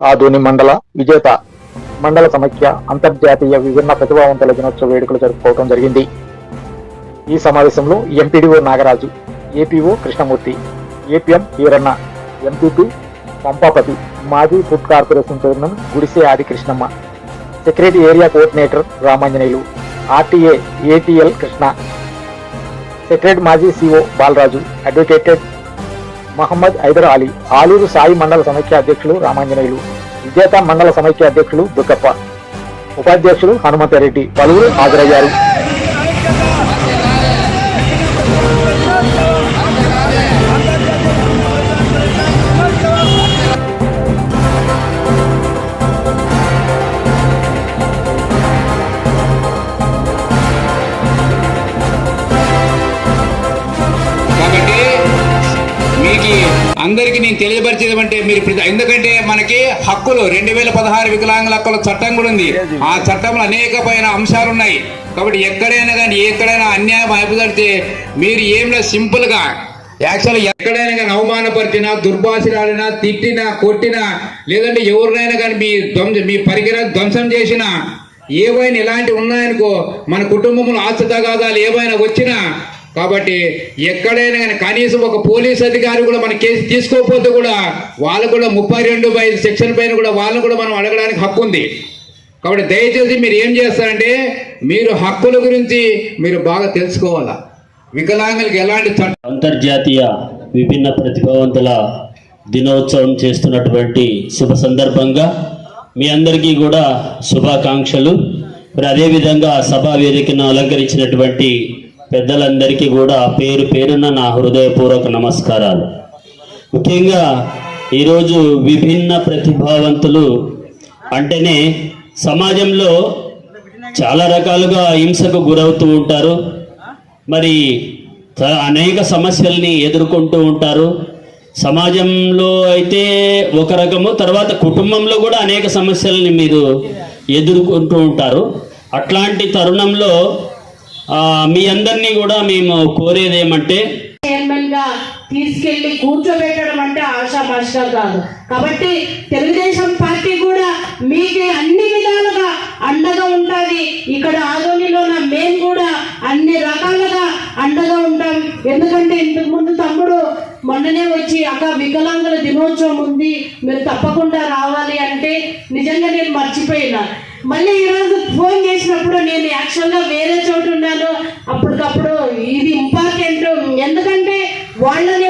ఆధుని మండల విజేత మండల సమైక్య అంతర్జాతీయ విభిన్న ప్రతిభావంతుల దినోత్సవ వేడుకలు జరుపుకోవడం జరిగింది. ఈ సమావేశంలో MPDO Nagaraju APO Krishnamurthy APM Eeranna MPP Pampapathi మాజీ food corporation chairman Gudise Adi Krishnamma secretary area coordinator Ramanjaneyulu RTA ATL Krishna secretary మాజీ సిఓ బాలరాజు అడ్వకేటెడ్ మహమ్మద్ హైదర్ అలీ ఆలూరు సాయి మండల సమైక్య అధ్యక్షులు రామాంజనేయులు విజేత మండల సమైక్య అధ్యక్షులు దుర్గప్ప ఉపాధ్యక్షులు హనుమంతరెడ్డి పలువురు హాజరయ్యారు. అందరికి అందరికీ నేను తెలియపరిచేదంటే మీరు ఎందుకంటే మనకి హక్కులు రెండు వేల పదహారు వికలాంగుల హక్కుల చట్టం కూడా ఉంది. ఆ చట్టంలో అనేకమైన అంశాలు ఉన్నాయి. కాబట్టి ఎక్కడైనా కానీ ఎక్కడైనా అన్యాయం అయిపోతే మీరు ఏమిలా సింపుల్గా సింపుల్గా యాక్చువల్ ఎక్కడైనా కానీ అవమానపరిచినా దుర్భాషలాడినా తిట్టినా కొట్టినా లేదంటే ఎవరినైనా కానీ మీ ధ్వంస మీ పరికరాలు ధ్వంసం చేసినా ఏవైనా ఇలాంటివి ఉన్నాయనుకో మన కుటుంబంలో ఆస్తి తగాదాలు ఏవైనా వచ్చినా కాబట్టి ఎక్కడైనా కానీ కనీసం ఒక పోలీస్ అధికారి కూడా మన కేసు తీసుకోకపోతే కూడా వాళ్ళు కూడా ముప్పై రెండు బై సెక్షన్ పైన కూడా వాళ్ళని కూడా మనం అడగడానికి హక్కు ఉంది. కాబట్టి దయచేసి మీరు ఏం చేస్తారంటే మీరు హక్కుల గురించి మీరు బాగా తెలుసుకోవాలా? వికలాంగులకు ఎలాంటి అంతర్జాతీయ విభిన్న ప్రతిభావంతుల దినోత్సవం చేస్తున్నటువంటి శుభ సందర్భంగా మీ అందరికీ కూడా శుభాకాంక్షలు. మరి అదేవిధంగా సభా వేదికను అలంకరించినటువంటి పెద్దలందరికీ కూడా పేరు పేరున నా హృదయపూర్వక నమస్కారాలు. ముఖ్యంగా ఈరోజు విభిన్న ప్రతిభావంతులు అంటేనే సమాజంలో చాలా రకాలుగా హింసకు గురవుతూ ఉంటారు. మరి అనేక సమస్యల్ని ఎదుర్కొంటూ ఉంటారు. సమాజంలో అయితే ఒక రకము తర్వాత కుటుంబంలో కూడా అనేక సమస్యల్ని మీరు ఎదుర్కొంటూ ఉంటారు. అట్లాంటి తరుణంలో మీ అందరినీ కూడా మేము కోరేది ఏమంటే చైర్మన్గా తీసుకెళ్ళి కూర్చోబెట్టడం అంటే ఆశాభాషగా కాదు. కాబట్టి తెలుగుదేశం పార్టీ కూడా మీకు అన్ని విధాలుగా అండగా ఉంటుంది ఇక్కడ ఆదోనిలోన మేము కూడా అన్ని రకాలుగా అండగా ఉంటాం ఎందుకంటే ఇంతకు ముందు తమ్ముడు మొన్ననే వచ్చి అక్క వికలాంగుల దినోత్సవం ఉంది. మీరు తప్పకుండా రావాలి అంటే నిజంగా నేను మర్చిపోయినా. మళ్ళీ ఈరోజు ఫోన్ చేసినప్పుడు నేను యాక్చువల్గా వేరే చోటు అప్పటికప్పుడు ఇది ఇంపార్టెంట్ ఎందుకంటే వాళ్ళని